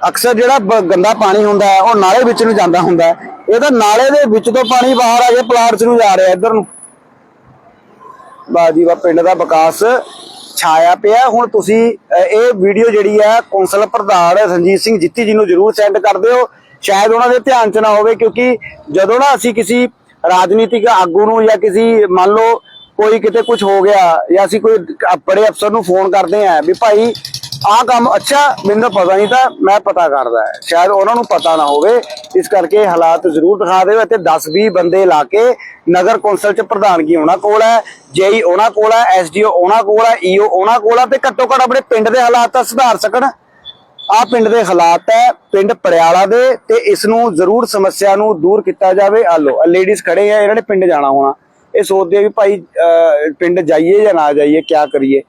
[SPEAKER 1] ਅਕਸਰ ਜਿਹੜਾ ਗੰਦਾ ਪਾਣੀ ਹੁੰਦਾ ਹੈ, ਉਹ ਨਾਲੇ ਵਿੱਚ ਨੂੰ ਜਾਂਦਾ ਹੁੰਦਾ ਹੈ। ਇਹ ਤਾਂ ਨਾਲੇ ਦੇ ਵਿੱਚ ਤੋਂ ਪਾਣੀ ਬਾਹਰ ਆ ਕੇ ਪਲਾਟ ਨੂੰ ਜਾ ਰਿਹਾ ਇੱਧਰ ਨੂੰ। ਬਾਜੀ ਵਾ ਪਿੰਡ ਦਾ ਵਿਕਾਸ ਛਾਇਆ ਪਿਆ ਹੁਣ ਤੁਸੀਂ ਇਹ ਵੀਡੀਓ ਜਿਹੜੀ ਹੈ, ਕੌਂਸਲ ਪ੍ਰਧਾਨ ਰਣਜੀਤ ਸਿੰਘ ਜਿੱਤੀ ਜੀ ਨੂੰ ਜਰੂਰ ਸੈਂਡ ਕਰ ਦਿਓ। ਸ਼ਾਇਦ ਉਹਨਾਂ ਦੇ ਧਿਆਨ 'ਚ ਨਾ ਹੋਵੇ, ਕਿਉਂਕਿ ਜਦੋਂ ਨਾ ਅਸੀਂ ਕਿਸੇ ਰਾਜਨੀਤਿਕ ਆਗੂ ਨੂੰ ਜਾਂ ਕਿਸੇ, ਮੰਨ ਲਓ ਕੋਈ ਕਿਤੇ ਕੁਝ ਹੋ ਗਿਆ ਜਾਂ ਅਸੀਂ ਕੋਈ ਬੜੇ ਅਫਸਰ ਨੂੰ ਫੋਨ ਕਰਦੇ ਆ ਵੀ ਭਾਈ ਆਹ ਕੰਮ ਅੱਛਾ, ਮੈਨੂੰ ਪਤਾ ਨਹੀਂ ਤਾਂ ਮੈਂ ਪਤਾ ਕਰਦਾ ਹੈ। ਸ਼ਾਇਦ ਉਹਨਾਂ ਨੂੰ ਪਤਾ ਨਾ ਹੋਵੇ। ਇਸ ਕਰਕੇ ਹਾਲਾਤ ਜ਼ਰੂਰ ਦਿਖਾ ਦਿਓ ਅਤੇ 10-20 ਬੰਦੇ ਲਾ ਕੇ ਨਗਰ ਕੌਂਸਲ ਚ ਪ੍ਰਧਾਨਗੀ ਉਹਨਾਂ ਕੋਲ ਹੈ, ਜੇਈ ਉਹਨਾਂ ਕੋਲ ਹੈ, ਐਸਡੀਓ ਉਹਨਾਂ ਕੋਲ ਹੈ, ਈਓ ਉਹਨਾਂ ਕੋਲ ਹੈ ਤੇ ਘੱਟੋ ਘੱਟ ਆਪਣੇ ਪਿੰਡ ਦੇ ਹਾਲਾਤ ਤਾਂ ਸੁਧਾਰ ਸਕਣ। ਆ ਪਿੰਡ ਦੇ ਹਾਲਾਤ ਹੈ, ਪਿੰਡ ਪੜਿਆਲਾ ਦੇ ਤੇ ਇਸ ਨੂੰ ਜ਼ਰੂਰ ਸਮੱਸਿਆ ਨੂੰ ਦੂਰ ਕੀਤਾ ਜਾਵੇ। ਆ ਲੋ ਲੇਡੀਜ਼ ਖੜੇ ਆ, ਇਹਨਾਂ ਨੇ ਪਿੰਡ ਜਾਣਾ ਹੋਣਾ। ਇਹ ਸੋਚਦੇ ਆ ਵੀ ਭਾਈ ਪਿੰਡ ਜਾਈਏ ਜਾਂ ਨਾ ਜਾਈਏ, ਕਿਆ ਕਰੀਏ।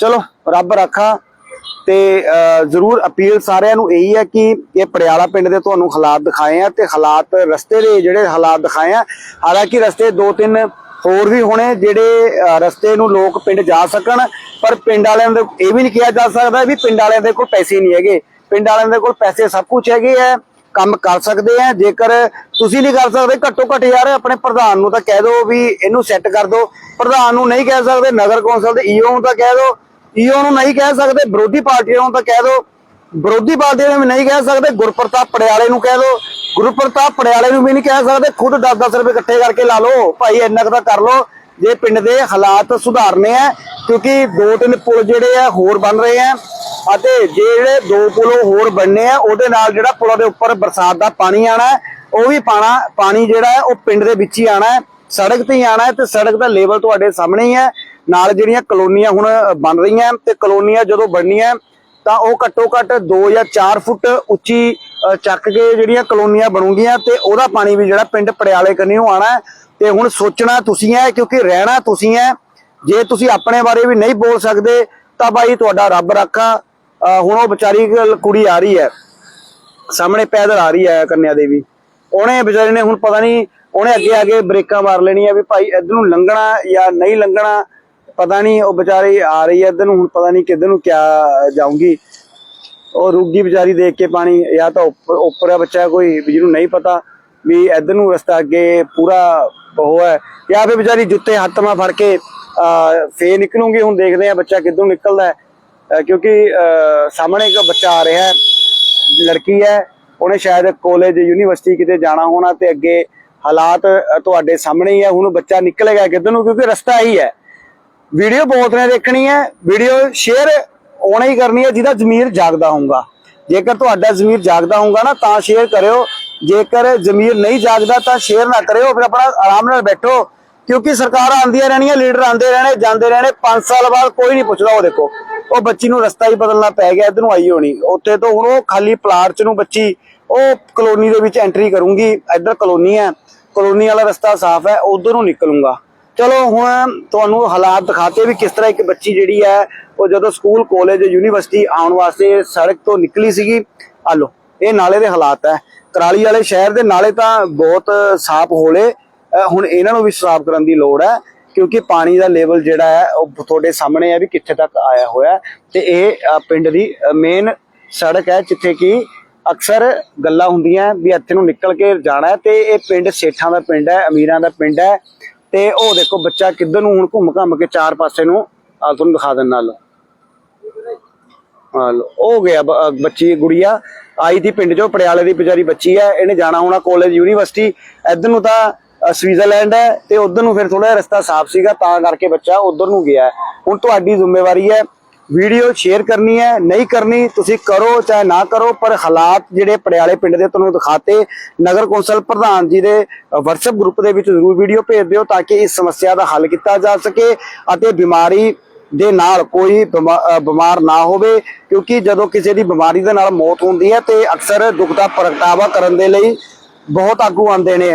[SPEAKER 1] ਚਲੋ, ਰੱਬ ਰੱਖਾ ਤੇ ਜ਼ਰੂਰ ਅਪੀਲ ਸਾਰਿਆਂ ਨੂੰ ਇਹੀ ਹੈ ਕਿ ਇਹ ਪੜਿਆਲਾ ਪਿੰਡ ਦੇ ਤੁਹਾਨੂੰ ਹਾਲਾਤ ਦਿਖਾਏ ਆ ਤੇ ਹਾਲਾਤ ਰਸਤੇ ਦੇ ਜਿਹੜੇ ਹਾਲਾਤ ਦਿਖਾਏ ਆ, ਹਾਲਾਂਕਿ ਰਸਤੇ ਦੋ ਤਿੰਨ ਹੋਰ ਵੀ ਹੋਣੇ ਜਿਹੜੇ ਰਸਤੇ ਨੂੰ ਲੋਕ ਪਿੰਡ ਜਾ ਸਕਣ, ਪਰ ਪਿੰਡ ਵਾਲਿਆਂ ਦੇ ਇਹ ਵੀ ਨਹੀਂ ਕਿਹਾ ਜਾ ਸਕਦਾ ਵੀ ਪਿੰਡ ਵਾਲਿਆਂ ਦੇ ਕੋਲ ਪੈਸੇ ਨਹੀਂ ਹੈਗੇ। ਪਿੰਡ ਵਾਲਿਆਂ ਦੇ ਕੋਲ ਪੈਸੇ ਸਭ ਕੁਝ ਹੈਗੇ ਆ ਕੰਮ ਕਰ ਸਕਦੇ ਆ, ਜੇਕਰ ਤੁਸੀਂ ਨਹੀਂ ਕਰ ਸਕਦੇ, ਘੱਟੋ ਘੱਟ ਯਾਰ ਆਪਣੇ ਪ੍ਰਧਾਨ ਨੂੰ ਤਾਂ ਕਹਿ ਦਿਓ ਵੀ ਇਹਨੂੰ ਸੈੱਟ ਕਰ ਦਿਓ। ਪ੍ਰਧਾਨ ਨੂੰ ਨਹੀਂ ਕਹਿ ਸਕਦੇ, ਨਗਰ ਕੌਂਸਲ ਦੇ ਈਓ ਨੂੰ ਤਾਂ ਕਹਿ ਦਿਓ। ਈਓ ਨੂੰ ਨਹੀਂ ਕਹਿ ਸਕਦੇ, ਵਿਰੋਧੀ ਪਾਰਟੀਆਂ ਨੂੰ ਤਾਂ ਕਹਿ ਦਿਓ। ਵਿਰੋਧੀ ਪਾਰਟੀਆਂ ਨੂੰ ਵੀ ਨਹੀਂ ਕਹਿ ਸਕਦੇ, ਗੁਰਪ੍ਰਤਾਪ ਪੜਿਆਲੇ ਨੂੰ ਕਹਿ ਦਿਓ। ਗੁਰਪ੍ਰਤਾਪ ਪੜਿਆਲੇ ਨੂੰ ਵੀ ਨਹੀਂ ਕਹਿ ਸਕਦੇ, ਖੁਦ 10-10 ਰੁਪਏ ਇਕੱਠੇ ਕਰਕੇ ਲਾ ਲਓ। ਭਾਈ, ਇੰਨਾ ਕੁ ਤਾਂ ਕਰ ਲਓ। ਜੇ ਪਿੰਡ ਦੇ ਹਾਲਾਤ ਸੁਧਾਰਨੇ ਆ, ਕਿਉਂਕਿ ਦੋ ਤਿੰਨ ਪੁਲ ਜਿਹੜੇ ਆ ਹੋਰ ਬਣ ਰਹੇ ਆ। ਅਤੇ ਜਿਹੜੇ ਦੋ ਪੁਲ ਹੋਰ ਬਣਨੇ ਆ, ਉਹਦੇ ਨਾਲ ਜਿਹੜਾ ਪੁਲਾਂ ਦੇ ਉੱਪਰ ਬਰਸਾਤ ਦਾ ਪਾਣੀ ਆਣਾ ਉਹ ਵੀ ਪਾਣਾ, ਪਾਣੀ ਜਿਹੜਾ ਹੈ, ਉਹ ਪਿੰਡ ਦੇ ਵਿੱਚ ਹੀ ਆਣਾ ਸੜਕ ਤੇ ਹੀ ਆਣਾ ਤੇ ਸੜਕ ਦਾ ਲੈਵਲ ਤੁਹਾਡੇ ਸਾਹਮਣੇ ਹੀ ਹੈ। ਨਾਲ ਜਿਹੜੀਆਂ ਕਲੋਨੀਆਂ ਹੁਣ ਬਣ ਰਹੀਆਂ ਤੇ ਕਲੋਨੀਆਂ ਜਦੋਂ ਬਣਨੀਆਂ ਤਾਂ ਉਹ ਘੱਟੋ ਘੱਟ 2 ਜਾਂ 4 ਫੁੱਟ ਉੱਚੀ ਚੱਕ ਕੇ ਜਿਹੜੀਆਂ ਕਲੋਨੀਆਂ ਬਣੂਗੀਆਂ ਤੇ ਉਹਦਾ ਪਾਣੀ ਵੀ ਜਿਹੜਾ ਪਿੰਡ ਪੜਿਆਲੇ ਕੰਨੀ ਨੂੰ ਆਣਾ ਤੇ ਹੁਣ ਸੋਚਣਾ ਤੁਸੀਂ ਹੈ, ਕਿਉਂਕਿ ਰਹਿਣਾ ਤੁਸੀਂ ਹੈ। ਜੇ ਤੁਸੀਂ ਆਪਣੇ ਬਾਰੇ ਵੀ ਨਹੀਂ ਬੋਲ ਸਕਦੇ, ਤਾਂ ਬਾਈ ਤੁਹਾਡਾ ਰੱਬ ਰੱਖਾ। ਹੁਣ ਉਹ ਵਿਚਾਰੀ ਕੁੜੀ ਆ ਰਹੀ ਹੈ। ਸਾਹਮਣੇ ਪੈਦਲ ਆ ਰਹੀ ਹੈ ਕੰਨਿਆ ਦੇਵੀ। ਉਹਨੇ ਵਿਚਾਰੇ ਨੇ ਹੁਣ ਪਤਾ ਨਹੀਂ ਉਹਨੇ ਅੱਗੇ ਅੱਗੇ ਬ੍ਰੇਕਾਂ ਮਾਰ ਲੈਣੀਆਂ ਵੀ ਭਾਈ ਇੱਧਰ ਨੂੰ ਲੰਘਣਾ ਜਾਂ ਨਹੀਂ ਲੰਘਣਾ ਪਤਾ ਨਹੀਂ ਉਹ ਵਿਚਾਰੀ ਆ ਰਹੀ ਹੈ ਇੱਧਰ ਨੂੰ ਹੁਣ ਪਤਾ ਨਹੀਂ ਕਿੱਧਰ ਨੂੰ ਕਿਆ ਜਾਊਗੀ। ਉਹ ਰੁੱਗੀ ਵਿਚਾਰੀ ਦੇਖ ਕੇ ਪਾਣੀ ਜਾਂ ਤਾਂ ਉੱਪਰ ਉੱਪਰ ਬੱਚਾ ਕੋਈ ਵੀ ਜਿਹਨੂੰ ਨਹੀਂ ਪਤਾ ਵੀ ਇੱਧਰ ਨੂੰ ਰਸਤਾ ਅੱਗੇ ਪੂਰਾ ਉਹ ਹੈ। ਜਾਂ ਫਿਰ ਵਿਚਾਰੀ ਜੁੱਤੇ ਹੱਥ ਮਾ ਫੜ ਕੇ ਅਹ, ਫੇਰ ਨਿਕਲੂਗੀ ਹੁਣ ਦੇਖਦੇ ਆ ਬੱਚਾ ਕਿੱਧਰੋਂ ਨਿਕਲਦਾ ਹੈ। ਕਿਉਂਕਿ ਸਾਹਮਣੇ ਇੱਕ ਬੱਚਾ ਆ ਰਿਹਾ ਹੈ, ਲੜਕੀ ਹੈ, ਉਹਨੇ ਸ਼ਾਇਦ ਕਾਲਜ ਯੂਨੀਵਰਸਿਟੀ ਕਿਤੇ ਜਾਣਾ ਹੋਣਾ ਤੇ ਅੱਗੇ ਹਾਲਾਤ ਤੁਹਾਡੇ ਸਾਹਮਣੇ ਹੀ ਹੈ, ਹੁਣ ਬੱਚਾ ਨਿਕਲੇਗਾ ਕਿੱਧਰ ਨੂੰ ਕਿਉਂਕਿ ਰਸਤਾ ਹੀ ਹੈ। ਵੀਡੀਓ ਬਹੁਤ ਨੇ ਦੇਖਣੀ ਹੈ, ਵੀਡੀਓ ਸ਼ੇਅਰ ਉਹਨੇ ਹੀ ਕਰਨੀ ਹੈ, ਜਿਹਦਾ ਜ਼ਮੀਰ ਜਾਗਦਾ ਹੋਊਗਾ। ਜੇਕਰ ਤੁਹਾਡਾ ਜ਼ਮੀਰ ਜਾਗਦਾ ਹੋਊਗਾ ਨਾ, ਤਾਂ ਸ਼ੇਅਰ ਕਰਿਓ। ਜੇਕਰ ਜ਼ਮੀਰ ਨਹੀਂ ਜਾਗਦਾ, ਤਾਂ ਸ਼ੇਅਰ ਨਾ ਕਰਿਓ, ਫਿਰ ਆਪਣਾ ਆਰਾਮ ਨਾਲ ਬੈਠੋ। ਕਿਉਂਕਿ ਸਰਕਾਰਾਂ ਆਉਂਦੀਆਂ ਰਹਿਣੀਆਂ, ਲੀਡਰ ਆਉਂਦੇ ਰਹਿਣੇ, ਜਾਂਦੇ ਰਹਿਣੇ 5 ਸਾਲ ਬਾਅਦ ਕੋਈ ਨਹੀਂ ਪੁੱਛਦਾ, ਉਹ ਦੇਖੋ। ਉਹ ਬੱਚੀ ਨੂੰ ਰਸਤਾ ਹੀ ਬਦਲਣਾ ਪੈ ਗਿਆ, ਇਧਰ ਨੂੰ ਆਈ ਹੋਣੀ। ਉੱਥੇ ਤੋਂ ਹੁਣ ਉਹ ਖਾਲੀ ਪਲਾਟ ਚ ਨੂੰ ਬੱਚੀ, ਉਹ ਕਲੋਨੀ ਦੇ ਵਿੱਚ ਐਂਟਰੀ ਕਰੂੰਗੀ। ਇੱਧਰ ਕਲੋਨੀ ਹੈ, ਕਲੋਨੀ ਵਾਲਾ ਰਸਤਾ ਸਾਫ਼ ਹੈ, ਉਧਰ ਨੂੰ ਨਿਕਲੂੰਗਾ। ਚਲੋ, ਹੁਣ ਤੁਹਾਨੂੰ ਹਾਲਾਤ ਦਿਖਾਤੇ ਵੀ ਕਿਸ ਤਰ੍ਹਾਂ ਇੱਕ ਬੱਚੀ ਜਿਹੜੀ ਹੈ, ਉਹ ਜਦੋਂ ਸਕੂਲ, ਕਾਲਜ, ਯੂਨੀਵਰਸਿਟੀ ਆਉਣ ਵਾਸਤੇ ਸੜਕ ਤੋਂ ਨਿਕਲੀ ਸੀਗੀ, ਆ ਲੋ ਇਹ ਨਾਲੇ ਦੇ ਹਾਲਾਤ ਹੈ। ਕਰਾਲੀ ਵਾਲੇ ਸ਼ਹਿਰ ਦੇ ਨਾਲੇ ਤਾਂ ਬਹੁਤ ਸਾਫ਼ ਹੋਲੇ ਹੁਣ ਇਹਨਾਂ ਨੂੰ ਵੀ ਸਾਫ਼ ਕਰਨ ਦੀ ਲੋੜ ਹੈ। ਕਿਉਂਕਿ ਪਾਣੀ ਦਾ ਲੈਵਲ ਜਿਹੜਾ ਹੈ, ਉਹ ਤੁਹਾਡੇ ਸਾਹਮਣੇ ਹੈ ਵੀ ਕਿੱਥੇ ਤੱਕ ਆਇਆ ਹੋਇਆ ਤੇ ਇਹ ਪਿੰਡ ਦੀ ਮੇਨ ਸੜਕ ਹੈ, ਜਿੱਥੇ ਕਿ ਅਕਸਰ ਗੱਲਾਂ ਹੁੰਦੀਆਂ ਵੀ ਇੱਥੇ ਨੂੰ ਨਿਕਲ ਕੇ ਜਾਣਾ ਤੇ ਇਹ ਪਿੰਡ ਸੇਠਾਂ ਦਾ ਪਿੰਡ ਹੈ, ਅਮੀਰਾਂ ਦਾ ਪਿੰਡ ਹੈ। ਤੇ ਉਹ ਦੇਖੋ, ਬੱਚਾ ਕਿੱਧਰ ਨੂੰ ਹੁਣ ਘੁੰਮ ਘੰਮ ਕੇ ਚਾਰ ਪਾਸੇ ਨੂੰ ਆ ਤੁਹਾਨੂੰ ਦਿਖਾ ਦਿੰਦਾ ਨਾਲ ਆ ਹੋ ਗਿਆ ਬੱਚੀ, ਗੁੜੀਆ। ਆਈ ਥੀ ਪਿੰਡ ਚੋਂ ਪੜਿਆਲੇ ਦੀ ਵਿਚਾਰੀ ਬੱਚੀ ਹੈ, ਇਹਨੇ ਜਾਣਾ ਹੋਣਾ ਕਾਲਜ ਯੂਨੀਵਰਸਿਟੀ ਇੱਧਰ ਨੂੰ ਤਾਂ ਸਵਿਟਜ਼ਰਲੈਂਡ ਹੈ ਤੇ ਉਧਰ ਨੂੰ ਫਿਰ ਥੋੜਾ ਰਸਤਾ ਸਾਫ਼ ਸੀਗਾ, ਤਾਂ ਕਰਕੇ ਬੱਚਾ ਉਧਰ ਨੂੰ ਗਿਆ ਹੁਣ ਤੁਹਾਡੀ ਜ਼ਿੰਮੇਵਾਰੀ ਹੈ ਵੀਡੀਓ ਸ਼ੇਅਰ ਕਰਨੀ ਹੈ, ਨਹੀਂ ਕਰਨੀ, ਤੁਸੀਂ ਕਰੋ ਚਾਹੇ ਨਾ ਕਰੋ, ਪਰ ਹਾਲਾਤ ਜਿਹੜੇ ਪੜਿਆਲੇ ਪਿੰਡ ਦੇ ਤੁਹਾਨੂੰ ਦਿਖਾਤੇ, ਨਗਰ ਕੌਂਸਲ ਪ੍ਰਧਾਨ ਜੀ ਦੇ WhatsApp ਗਰੁੱਪ ਦੇ ਵਿੱਚ ਜ਼ਰੂਰ ਵੀਡੀਓ ਭੇਜ ਦਿਓ ਤਾਂ ਕਿ ਇਸ ਸਮੱਸਿਆ ਦਾ ਹੱਲ ਕੀਤਾ ਜਾ ਸਕੇ ਅਤੇ ਬਿਮਾਰੀ ਦੇ ਨਾਲ ਕੋਈ ਬਿਮਾ- ਬਿਮਾਰ ਨਾ ਹੋਵੇ, ਕਿਉਂਕਿ ਜਦੋਂ ਕਿਸੇ ਦੀ ਬਿਮਾਰੀ ਦੇ ਨਾਲ ਮੌਤ ਹੁੰਦੀ ਹੈ ਤੇ ਅਕਸਰ ਦੁੱਖ ਦਾ ਪ੍ਰਗਟਾਵਾ ਕਰਨ ਦੇ ਲਈ ਬਹੁਤ ਆਗੂ ਆਉਂਦੇ ਨੇ।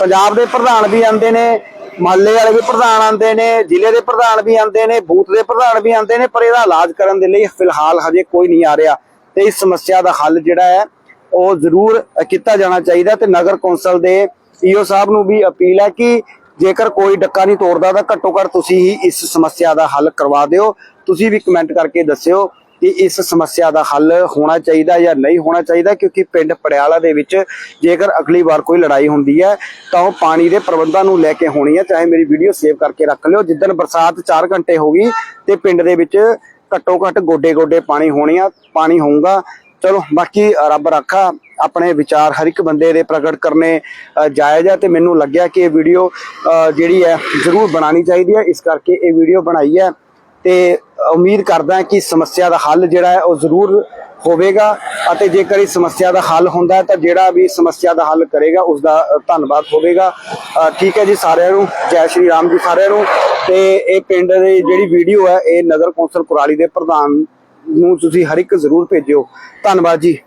[SPEAKER 1] ਪੰਜਾਬ ਦੇ ਪ੍ਰਧਾਨ ਵੀ ਆਉਂਦੇ ਨੇ, ਮਹੱਲੇ ਵਾਲੇ ਵੀ ਪ੍ਰਧਾਨ ਆਉਂਦੇ ਨੇ, ਜ਼ਿਲ੍ਹੇ ਦੇ ਪ੍ਰਧਾਨ ਵੀ ਆਉਂਦੇ ਨੇ, ਬੂਥ ਦੇ ਪ੍ਰਧਾਨ ਵੀ ਆਉਂਦੇ ਨੇ, ਪਰ ਇਹਦਾ ਇਲਾਜ ਕਰਨ ਦੇ ਲਈ ਫਿਲਹਾਲ ਹਜੇ ਕੋਈ ਨਹੀਂ ਆ ਰਿਹਾ ਤੇ ਇਸ ਸਮੱਸਿਆ ਦਾ ਹੱਲ ਜਿਹੜਾ ਹੈ, ਉਹ ਜ਼ਰੂਰ ਕੀਤਾ ਜਾਣਾ ਚਾਹੀਦਾ ਤੇ ਨਗਰ ਕੌਂਸਲ ਦੇ ਈਓ ਸਾਹਿਬ ਨੂੰ ਵੀ ਅਪੀਲ ਹੈ ਕਿ ਜੇਕਰ ਕੋਈ ਡੱਕਾ ਨਹੀਂ ਤੋੜਦਾ ਤਾਂ ਘੱਟੋ ਘੱਟ ਤੁਸੀਂ ਹੀ ਇਸ ਸਮੱਸਿਆ ਦਾ ਹੱਲ ਕਰਵਾ ਦਿਓ। ਤੁਸੀਂ ਵੀ ਕਮੈਂਟ ਕਰਕੇ ਦੱਸਿਓ ਕਿ ਇਸ ਸਮੱਸਿਆ ਦਾ ਹੱਲ ਹੋਣਾ ਚਾਹੀਦਾ ਜਾਂ ਨਹੀਂ ਹੋਣਾ ਚਾਹੀਦਾ, ਕਿਉਂਕਿ ਪਿੰਡ ਪੜਿਆਲਾ ਦੇ ਵਿੱਚ ਜੇਕਰ ਅਗਲੀ ਵਾਰ ਕੋਈ ਲੜਾਈ ਹੁੰਦੀ ਹੈ, ਤਾਂ ਉਹ ਪਾਣੀ ਦੇ ਪ੍ਰਬੰਧਾਂ ਨੂੰ ਲੈ ਕੇ ਹੋਣੀ ਹੈ। ਚਾਹੇ ਮੇਰੀ ਵੀਡੀਓ ਸੇਵ ਕਰਕੇ ਰੱਖ ਲਿਓ। ਜਿੱਦਣ ਬਰਸਾਤ 4 ਘੰਟੇ ਹੋ ਗਈ ਤੇ ਪਿੰਡ ਦੇ ਵਿੱਚ ਘੱਟੋ ਘੱਟ ਗੋਡੇ ਗੋਡੇ ਪਾਣੀ ਹੋਣੀ ਆ, ਪਾਣੀ ਹੋਊਗਾ। ਚਲੋ, ਬਾਕੀ ਰੱਬ ਰੱਖਾ, ਆਪਣੇ ਵਿਚਾਰ ਹਰ ਇੱਕ ਬੰਦੇ ਦੇ ਪ੍ਰਗਟ ਕਰਨੇ ਜਾਇਜ਼ ਹੈ ਤੇ ਮੈਨੂੰ ਲੱਗਿਆ ਕਿ ਇਹ ਵੀਡੀਓ ਜਿਹੜੀ ਹੈ, ਜ਼ਰੂਰ ਬਣਾਉਣੀ ਚਾਹੀਦੀ ਹੈ। ਇਸ ਕਰਕੇ ਇਹ ਵੀਡੀਓ ਬਣਾਈ ਹੈ। ਤੇ ਉਮੀਦ ਕਰਦਾ ਕਿ ਸਮੱਸਿਆ ਦਾ ਹੱਲ ਜਿਹੜਾ ਹੈ ਉਹ ਜ਼ਰੂਰ ਹੋਵੇਗਾ ਅਤੇ ਜੇਕਰ ਇਸ ਸਮੱਸਿਆ ਦਾ ਹੱਲ ਹੁੰਦਾ ਹੈ ਤਾਂ ਜਿਹੜਾ ਵੀ ਸਮੱਸਿਆ ਦਾ ਹੱਲ ਕਰੇਗਾ, ਉਸ ਦਾ ਧੰਨਵਾਦ ਹੋਵੇਗਾ। ਠੀਕ ਹੈ ਜੀ ਸਾਰਿਆਂ ਨੂੰ, ਜੈ ਸ਼੍ਰੀ ਰਾਮ ਜੀ ਸਾਰਿਆਂ ਨੂੰ। ਤੇ ਇਹ ਪਿੰਡ ਦੀ ਜਿਹੜੀ ਵੀਡੀਓ ਹੈ, ਇਹ ਨਗਰ ਕੌਂਸਲ ਕੁਰਾਲੀ ਦੇ ਪ੍ਰਧਾਨ ਨੂੰ ਤੁਸੀਂ ਹਰ ਇੱਕ ਜ਼ਰੂਰ ਭੇਜਿਓ। ਧੰਨਵਾਦ ਜੀ।